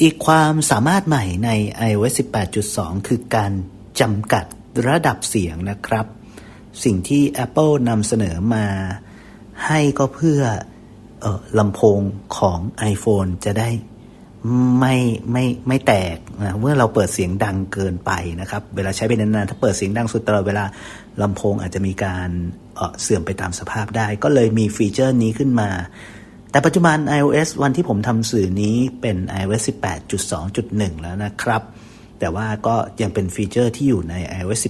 อีกความสามารถใหม่ใน iOS 18.2 คือการจำกัดระดับเสียงนะครับ สิ่งที่ Apple นำเสนอมาให้ก็เพื่อออลำโพงของ iPhone จะได้ไม่ไม่ไม่แตกนะเมื่อเราเปิดเสียงดังเกินไปนะครับ เวลาใช้ไปนานๆถ้าเปิดเสียงดังสุดตลอดเวลาลำโพงอาจจะมีการเเสื่อมไปตามสภาพได้ ก็เลยมีฟีเจอร์นี้ขึ้นมา แต่ปัจจุบัน iOS วันที่ผมทำสื่อนี้เป็น iOS 18.2.1 แล้วนะครับ แต่ว่าก็ยังเป็นฟีเจอร์ที่อยู่ใน iOS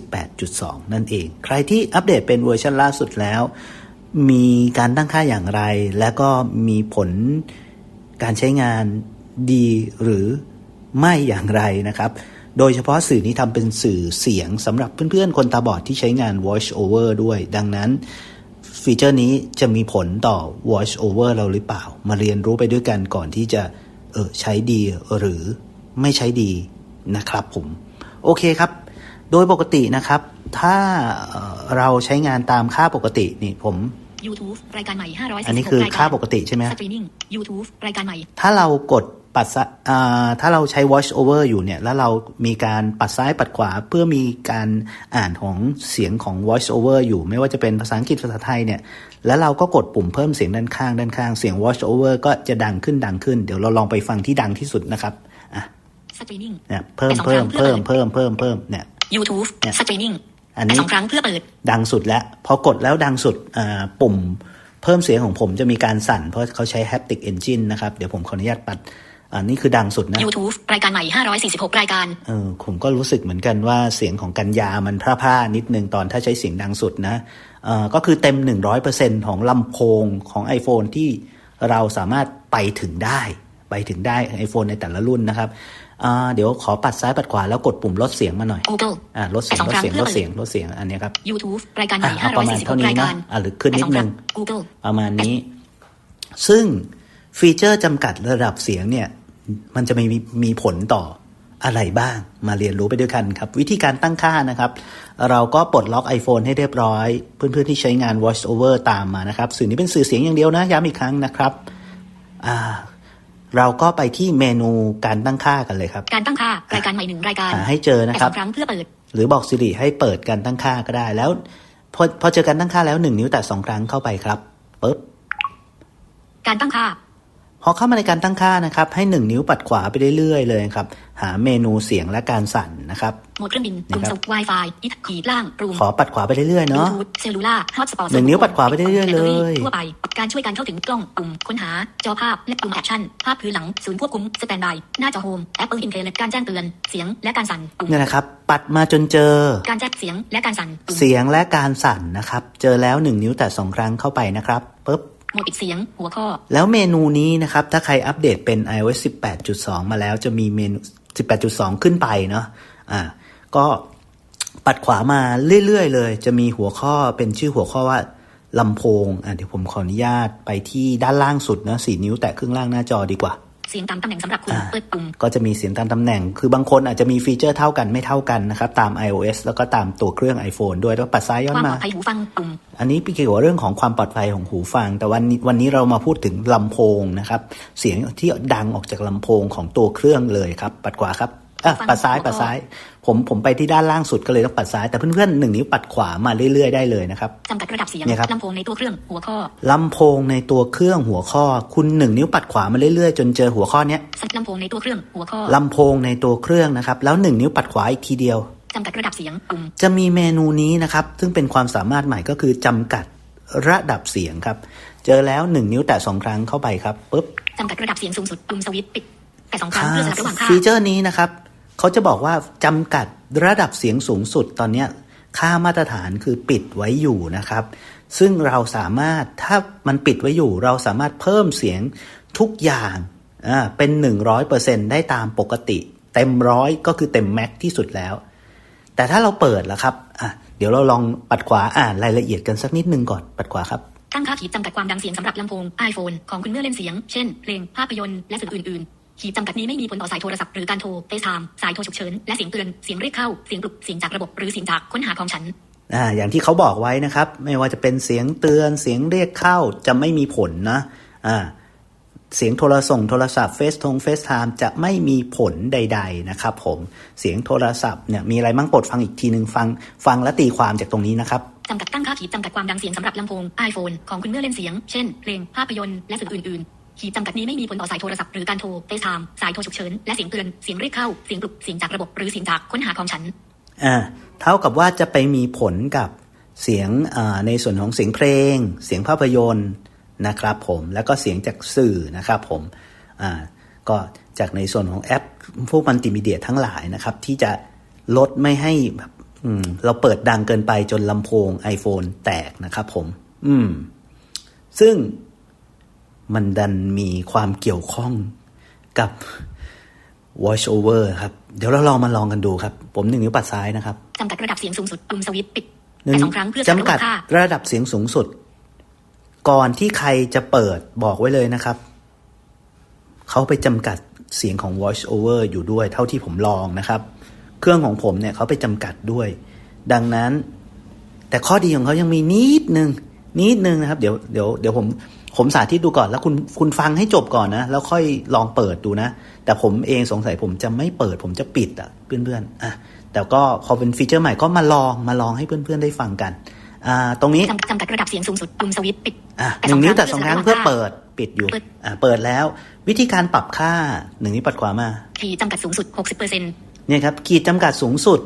18.2 นั่นเอง ใครที่อัปเดตเป็นเวอร์ชันล่าสุดแล้ว มีการตั้งค่าอย่างไร และก็มีผลการใช้งานดีหรือไม่อย่างไรนะครับ โดยเฉพาะสื่อนี้ทำเป็นสื่อเสียงสำหรับเพื่อนๆ คนตาบอดที่ใช้งาน voice over ด้วย ดังนั้น ฟีเจอร์นี้จะมีผลต่อ voice over เราหรือเปล่า มาเรียนรู้ไปด้วยกันก่อนที่จะเออใช้ดีหรือไม่ใช้ดีนะครับผม โอเคครับ โดยปกตินะครับ ถ้าเราใช้งานตามค่าปกตินี่ผม YouTube รายการใหม่500อันนี้คือค่าปกติใช่ไหมสตรีมมิ่ง YouTube รายการใหม่ ถ้าเรากด ปัดซ้ายถ้าเราใช้ watch over อยู่เนี่ย แล้วเรามีการปัดซ้ายปัดขวาเพื่อมีการอ่านของเสียงของ voice over อยู่ ไม่ว่าจะเป็นภาษาอังกฤษภาษาไทยเนี่ย แล้วเราก็กดปุ่มเพิ่มเสียงด้านข้างด้านข้างเสียง watch over ก็จะดังขึ้นดังขึ้น เดี๋ยวเราลองไปฟังที่ดังที่สุดนะครับอะสตรีมมิ่งเนี่ยเพิ่มเพิ่มเพิ่มเพิ่มเพิ่มเพิ่มเนี่ย YouTube เนี่ยสตรีมมิ่งอันนี้สองครั้งเพื่อเปิดดังสุดแล้วพอกดแล้วดังสุดอ่าปุ่มเพิ่มเสียงของผมจะมีการสั่นเพราะเขาใช้ haptic engine นะครับ เดี๋ยวผมขออนุญาตปัด อันนี้คือดังสุดนะ YouTube รายการใหม่546 รายการเออผมก็รู้สึกเหมือนกันว่าเสียงของกัญญามันพร่าๆนิดนึงตอนถ้าใช้เสียงดังสุดนะเออก็คือเต็ม 100%ของลำโพงของ iPhone ที่เราสามารถไปถึงได้ ไปถึงได้ iPhone ในแต่ละรุ่นนะครับอ่าเดี๋ยวขอปัดซ้ายปัดขวาแล้วกดปุ่มลดเสียงมาหน่อย Google อ่าลดเสียงสองลดครั้งเสียงเพื่ลอดเปิดเสียงลดเสียงอันเนี้ยครับ YouTube รายการใหม่อะเอาประมาณเท่า546นี้รายเนาะการอะหรือขึ้นนิดนึง Google ประมาณนี้ ซึ่งฟีเจอร์จำกัดระดับเสียงเนี่ย มันจะมีมีผลต่ออะไรบ้าง มาเรียนรู้ไปด้วยกันครับ วิธีการตั้งค่านะครับ เราก็ปลดล็อก iPhone ให้เรียบร้อย เพื่อนๆที่ใช้งาน Voice Over ตามมานะครับ สื่อนี้เป็นสื่อเสียงอย่างเดียวนะ ย้ำอีกครั้งนะครับอ่าเราก็ไปที่เมนูการตั้งค่ากันเลยครับ การตั้งค่ารายการใหม่หนึ่งรายการหาให้เจอนะแต่คสรัอบงครั้งเพื่อเปิด หรือบอก Siri ให้เปิดการตั้งค่าก็ได้แล้วพอพอเจอการตั้งค่าแล้วหนึ่งนิ้วแตะสองครั้งเข้าไปครับปุ๊บการตั้งค่า พอเข้ามาในการตั้งค่านะครับ ให้ 1 นิ้วปัดขวาไปเรื่อยๆเลยครับ หาเมนูเสียงและการสั่นนะครับโหมดเครื่องบินกลุ่มนะครับส Wi-Fi อิทขีดล่างรูมขอปัดขวาไปเรื่อยๆเนาะ Bluetooth เซลลูล่าฮอตสปอตหนึ่งนิ้วปัดขวาไปเรื่อยๆเลยทั่วไปการช่วยการเข้าถึงกล้องปุ่มค้นหา จอภาพและปุ่มแอคชั่น ภาพพื้นหลัง ศูนย์ควบคุมสแตนบายหน้าจอโฮม Apple Intelligence การแจ้งเตือนเสียงและการสั่นปุ่มเนี่ยนะครับ ปัดมาจนเจอ การแจ้งเสียงและการสั่นปุ่มเสียงและการสั่นนะครับ เจอแล้ว1นิ้วแตะสองครั้งเข้าไปนะครับปุ๊บ โหมดปิดเสียง หัวข้อ แล้วเมนูนี้นะครับ ถ้าใครอัปเดตเป็น iOS 18.2 มาแล้วจะมีเมนู 18.2 ขึ้นไปเนาะอ่า ก็ปัดขวามาเรื่อยๆ เลย จะมีหัวข้อเป็นชื่อหัวข้อว่าลำโพง อะเดี๋ยวผมขออนุญาตไปที่ด้านล่างสุดนะสี่นิ้วแตะครึ่งล่างหน้าจอดีกว่า เสียงตามตำแหน่งสำหรับคุณอ่าเปิดปุ่มก็จะมีเสียงตามตำแหน่ง คือบางคนอาจจะมีฟีเจอร์เท่ากันไม่เท่ากันนะครับ ตาม iOS แล้วก็ตามตัวเครื่อง iPhone ด้วยแล้วปัดซ้ายย้อคนวามปมาลอดภัยหูฟังปุ่มอันนี้เกี่ยวกับเรื่องของความปลอดภัยของหูฟัง แต่วันนี้วันนี้เรามาพูดถึงลำโพงนะครับ เสียงที่ดังออกจากลำโพงของตัวเครื่องเลยครับ ปัดขวาครับ อะฟังปัดซ้ายหัวข้อปัดซ้าย ผมผมไปที่ด้านล่างสุดก็เลยต้องปัดซ้ายแต่เพื่อนๆหนึ่งนิ้วปัดขวามาเรื่อยๆได้เลยนะครับจำกัดระดับเสียงเนี่ยครับลำโพงในตัวเครื่องหัวข้อลำโพงในตัวเครื่องหัวข้อ คุณหนึ่งนิ้วปัดขวามาเรื่อยๆ จนเจอหัวข้อเนี้ยลำโพงในตัวเครื่องหัวข้อลำโพงในตัวเครื่องนะครับแล้วหนึ่งนิ้วปัดขวาอีกทีเดียวจำกัดระดับเสียงปุ่มจะมีเมนูนี้นะครับซึ่งเป็นความสามารถใหม่ก็คือจำกัดระดับเสียงครับ เจอแล้วหนึ่งนิ้วแตะสองครั้งเข้าไปครับปุ๊บจำกัดระดับเสียงสูงสุดปุ่มสวิตช์ปิดแต่สองครั้งเพื่อสลับระหว่างค่าฟีเจอร์นี้นะครับ เขาจะบอกว่าจำกัดระดับเสียงสูงสุดตอนนี้ค่ามาตรฐานคือปิดไว้อยู่นะครับ ซึ่งเราสามารถถ้ามันปิดไว้อยู่ เราสามารถเพิ่มเสียงทุกอย่างอ่าเป็น 100%ได้ตามปกติ เต็มร้อยก็คือเต็มแม็กที่สุดแล้ว แต่ถ้าเราเปิดล่ะครับอะเดี๋ยวเราลองปัดขวาอ่านรายละเอียดกันสักนิดนึงก่อนปัดขวาครับตั้งค่าขีดจำกัดความดังเสียงสำหรับลำโพง iPhone ของคุณเมื่อเล่นเสียง เช่น เพลง ภาพยนตร์ และสื่ออื่น ๆ ขีดจำกัดนี้ไม่มีผลต่อสายโทรศัพท์หรือการโทรเฟซไทม์สายโทรฉุกเฉินและเสียงเตือนเสียงเรียกเข้าเสียงปลุกเสียงจากระบบหรือเสียงจากค้นหาของฉันอ่าอย่างที่เขาบอกไว้นะครับ ไม่ว่าจะเป็นเสียงเตือนเสียงเรียกเข้าจะไม่มีผลนะอ่าเสียงโทรส่งโทรศัพท์เฟซทงเฟซไทม์จะไม่มีผลใด ๆ นะครับผมเสียงโทรศัพท์เนี่ยมีอะไรมั่งโปรดฟังอีกทีหนึ่งฟังฟังและตีความจากตรงนี้นะครับจำกัดตั้งค่าขีดจำกัดความดังเสียงสำหรับลำโพง iPhone ของคุณเมื่อเล่นเสียง เช่น เพลงภาพยนตร์และสื่ออื่น ๆ ขีดจำกัดนี้ไม่มีผลต่อสายโทรศัพท์หรือการโทรเฟซไทม์สายโทรฉุกเฉิน และเสียงเตือน เสียงเรียกเข้า เสียงปลุก เสียงจากระบบ หรือเสียงจากค้นหาของฉัน อ่า เท่ากับว่าจะไปมีผลกับเสียงอ่าในส่วนของเสียงเพลง เสียงภาพยนตร์นะครับผม แล้วก็เสียงจากสื่อนะครับผม อ่า ก็จากในส่วนของแอปพวกมัลติมีเดียทั้งหลายนะครับ ที่จะลดไม่ให้แบบเราเปิดดังเกินไปจนลำโพง iPhone แตกนะครับผม อืม ซึ่ง มันดันมีความเกี่ยวข้องกับ voice over ครับ เดี๋ยวเราลองมาลองกันดูครับ ผมหนึ่งนิ้วปัดซ้ายนะครับจำกัดระดับเสียงสูงสุดปุ่มสวิตช์ปิดหนึ่แต่งสองครั้งเพื่อจำกัดค่าระดับเสียงสูงสุด ก่อนที่ใครจะเปิดบอกไว้เลยนะครับ เขาไปจำกัดเสียงของ voice over อยู่ด้วย เท่าที่ผมลองนะครับ เครื่องของผมเนี่ยเขาไปจำกัดด้วย ดังนั้น แต่ข้อดีของเขายังมีนิดนึงนิดนึงนะครับ เดี๋ยวเดี๋ยวเดี๋ยวผม ผมสาธิตดูก่อนแล้วคุณคุณฟังให้จบก่อนนะ แล้วค่อยลองเปิดดูนะ แต่ผมเองสงสัยผมจะไม่เปิด ผมจะปิดอะเพื่อนๆอะแต่ก็พอเป็นฟีเจอร์ใหม่ก็มาลองมาลองให้เพื่อนๆได้ฟังกันอ่าตรงนี้จำจำกัดระดับเสียงสูงสุดปุ่มสวิตช์ปิดอะแต่หนึ่งนิ้วสแต่องสองคครั้รั้งงเพื่อเพื่อเปิดปิดอยู่เปิดอ่าเปิดแล้ว วิธีการปรับค่าหนึ่งนิ้วปัดขวามาขีดจำกัดสูงสุด60%เนี่ยครับขีดจำกัดสูงสุด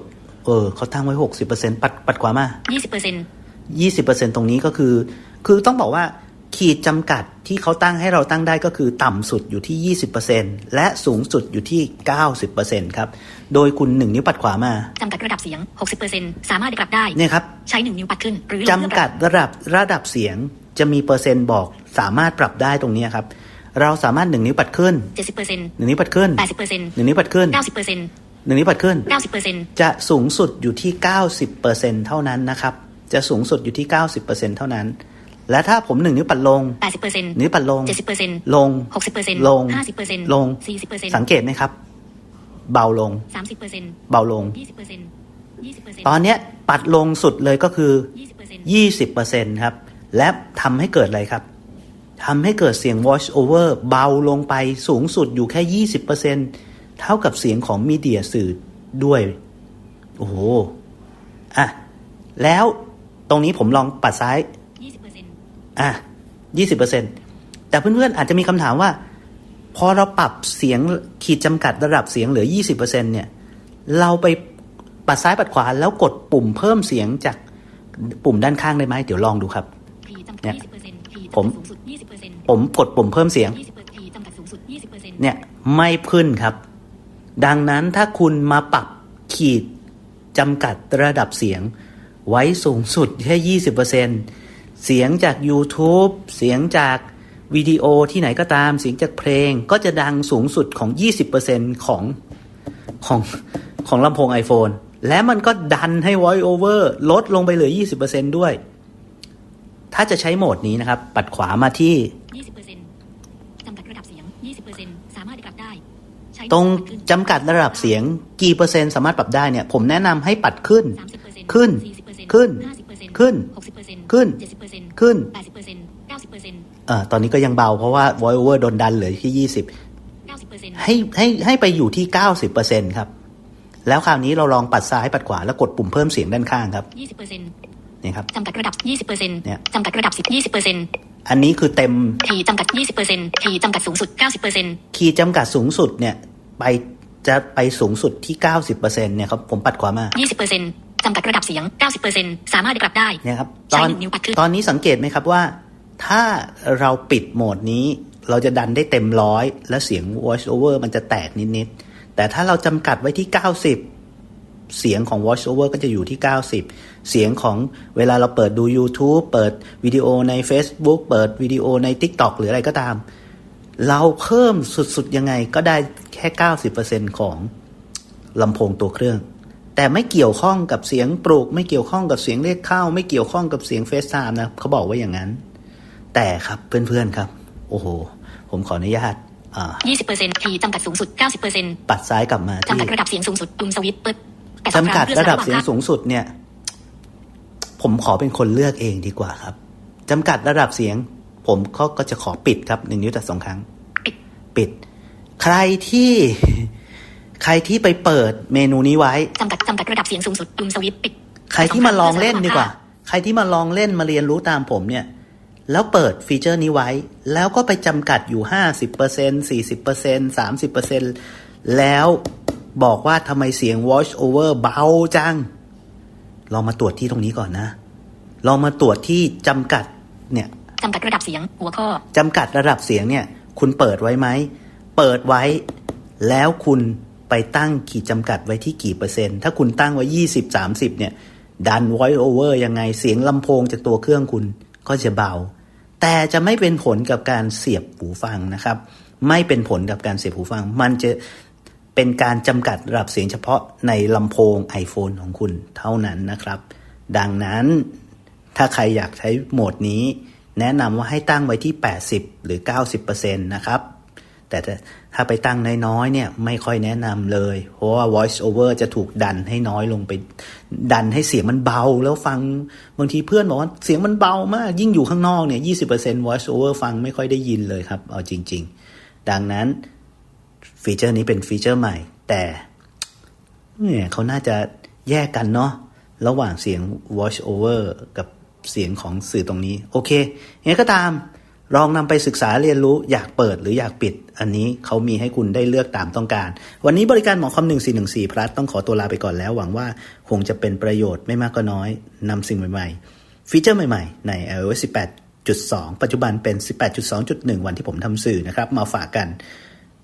เออเขาตั้งไว้หกสิบเปอร์เซ็นปัดปัดขวามา20%ยี่สิบเปอร์เซ็นตรงนี้ก็คือ คือต้องบอกว่า ขีดจำกัดที่เขาตั้งให้เราตั้งได้ก็คือต่ำสุดอยู่ที่ 20%และสูงสุดอยู่ที่ 90%ครับ โดยคุณหนึ่งนิ้วปัดขวามาจำกัดระดับเสียง 60%สามารถได้กลับได้เนี่ยครับใช้หนึ่งนิ้วปัดขึ้นหรือลงจำกัดระดับระดับเสียงจะมีเปอร์เซ็นต์บอกสามารถปรับได้ตรงนี้ครับเราสามารถหนึ่งนิ้วปัดขึ้น70%หนึ่งนิ้วปัดขึ้น80%หนึ่งนิ้วปัดขึ้น90%หนึ่งนิ้วปัดขึ้น 90%จะสูงสุดอยู่ที่ 90%เท่านั้นนะครับ จะสูงสุดอยู่ที่ 90%เท่านั้น และถ้าผมหนึ่งนิ้วปัดลง 80%นิ้วปัดลง 70%ลง 60%ลง 50%ลง 40%สังเกตไหมครับ เบาลง 30%เบาลง 20% 20%ตอนเนี้ยปัดลงสุดเลยก็คือ20% 20%ครับ และทำให้เกิดอะไรครับทำให้เกิดเสียง voice over เบาลงไปสูงสุดอยู่แค่ 20%เท่ากับเสียงของมีเดียสื่อด้วย โอ้โห อะ แล้วตรงนี้ผมลองปัดซ้าย20% อะยี่สิบเปอร์เซ็นแต่เพื่อนๆอาจจะมีคำถามว่า พอเราปรับเสียงขีดจำกัดระดับเสียงเหลือยี่สิบเปอร์เซ็นเนี่ย เราไปปัดซ้ายปัดขวาแล้วกดปุ่มเพิ่มเสียงจากปุ่มด้านข้างได้ไหมเดี๋ยวลองดูครับขีดจำเนี่กัดย20%ขีดผมจำกัดสูงสุด20%ผมกดปุ่มเพิ่มเสียง20%ขีดจำกัดสูงสุด20%เนี่ยไม่ขึ้นครับ ดังนั้นถ้าคุณมาปรับขีดจำกัดระดับเสียง ไว้สูงสุดแค่ยี่สิบเปอร์เซ็น เสียงจาก YouTube เสียงจากวิดีโอที่ไหนก็ตามเสียงจากเพลงก็จะดังสูงสุดของ 20%ของของของลำโพง iPhone และมันก็ดันให้ Voice Over ลดลงไปเหลือ 20%ด้วย ถ้าจะใช้โหมดนี้นะครับ ปัดขวามาที่ 20%จำกัดระดับเสียง 20%สามารถได้กลับได้ใช้ตรงปัดขึ้นจำกัดระดับเสียงกี่เปอร์เซ็นต์สามารถปรับได้เนี่ย ผมแนะนำให้ปัดขึ้น30%ขึ้น40%ขึ้น 50%ขึ้น 60%ขึ้น 70%ขึ้น 80% 90%เอ่อตอนนี้ก็ยังเบาเพราะว่า voice over โดนดันเหลือที่ 20 90%ให้ให้ให้ไปอยู่ที่ 90%ครับ แล้วคราวนี้เราลองปัดซ้ายปัดขวาแล้วกดปุ่มเพิ่มเสียงด้านข้างครับ 20%นี่ครับจำกัดระดับ 20%เนี่ยจำกัดระดับ 10 20%อันนี้คือเต็มขีดจำกัด 20%ขีดจำกัดสูงสุด 90%ขีดจำกัดสูงสุดเนี่ย ไปจะไปสูงสุดที่ 90%เนี่ยครับ ผมปัดขวามา 20% จำกัดระดับเสียง 90%สามารถได้กลับได้เนี่ยครับใช้ตอนหนึ่งนิ้วปัดขึ้นตอนนี้สังเกตไหมครับว่า ถ้าเราปิดโหมดนี้ เราจะดันได้เต็มร้อยและเสียง voice over มันจะแตกนิดๆแต่ถ้าเราจำกัดไว้ที่ 90 เสียงของ voice over ก็จะอยู่ที่ 90 เสียงของเวลาเราเปิดดู YouTube เปิดวิดีโอใน Facebook เปิดวิดีโอใน TikTok หรืออะไรก็ตาม เราเพิ่มสุดๆยังไงก็ได้แค่ 90%ของลำโพงตัวเครื่อง แต่ไม่เกี่ยวข้องกับเสียงปลุกไม่เกี่ยวข้องกับเสียงเรียกเข้า ไม่เกี่ยวข้องกับเสียงเฟซไทม์นะเขาบอกว่าอย่างนั้น แต่ครับเพื่อนๆครับ โอ้โห ผมขออนุญาตอ่า20%ขีดจำกัดสูงสุด90%ปัดซ้ายกลับมาจำที่กัดระดับเสียงสูงสุดปุ่มสวิตช์เปิดแต่สองจำกัดคงระดับพื่อเสียงสูงสุดเนี่ย ผมขอเป็นคนเลือกเองดีกว่าครับจำกัดระดับเสียง ผมก็ก็จะขอปิดครับหนึ่งนิ้วแต่สองครั้ง ปิด ใครที่ ใครที่ไปเปิดเมนูนี้ไว้จำกัดจำกัดระดับเสียงสูงสุดปุ่มสวิตช์ปิดใครที่มาลองเล่นดีกว่า ใครที่มาลองเล่นมาเรียนรู้ตามผมเนี่ย แล้วเปิดฟีเจอร์นี้ไว้ แล้วก็ไปจำกัดอยู่ 50% 40% 30%แล้วบอกว่าทำไมเสียง voice over เบาจัง ลองมาตรวจที่ตรงนี้ก่อนนะ ลองมาตรวจที่จำกัดเนี่ยจำกัดระดับเสียงหัวข้อจำกัดระดับเสียงเนี่ย คุณเปิดไว้ไหม เปิดไว้ แล้วคุณ ไปตั้งขีดจำกัดไว้ที่กี่เปอร์เซ็นต์ ถ้าคุณตั้งไว้ 20 30 เนี่ย ดัน voice over ยังไงเสียงลำโพงจากตัวเครื่องคุณก็จะเบา แต่จะไม่เป็นผลกับการเสียบหูฟังนะครับ ไม่เป็นผลกับการเสียบหูฟัง มันจะเป็นการจำกัดระดับเสียงเฉพาะในลำโพง iPhone ของคุณเท่านั้นนะครับ ดังนั้นถ้าใครอยากใช้โหมดนี้ แนะนำว่าให้ตั้งไว้ที่ 80 หรือ 90%นะครับ แต่ถ้าไปตั้งน้อยๆเนี่ยไม่ค่อยแนะนำเลย เพราะว่า voice over จะถูกดันให้น้อยลงไป ดันให้เสียงมันเบา แล้วฟังบางทีเพื่อนบอกว่าเสียงมันเบามาก ยิ่งอยู่ข้างนอกเนี่ย20% voice over ฟังไม่ค่อยได้ยินเลยครับ เอาจริง ๆ ดังนั้นฟีเจอร์นี้เป็นฟีเจอร์ใหม่ แต่เนี่ยเขาน่าจะแยกกันเนาะระหว่างเสียง voice over กับเสียงของสื่อตรงนี้ โอเคยังไงก็ตาม ลองนำไปศึกษาเรียนรู้อยากเปิดหรืออยากปิด อันนี้เขามีให้คุณได้เลือกตามต้องการ วันนี้บริการหมอคอม1414พลัสต้องขอตัวลาไปก่อนแล้ว หวังว่าคงจะเป็นประโยชน์ไม่มากก็น้อยนำสิ่งใหม่ๆ ฟีเจอร์ใหม่ๆ ใน iOS 18.2 ปัจจุบันเป็น 18.2.1 วันที่ผมทำสื่อนะครับ มาฝากกัน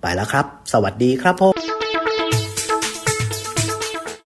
ไปแล้วครับ สวัสดีครับผม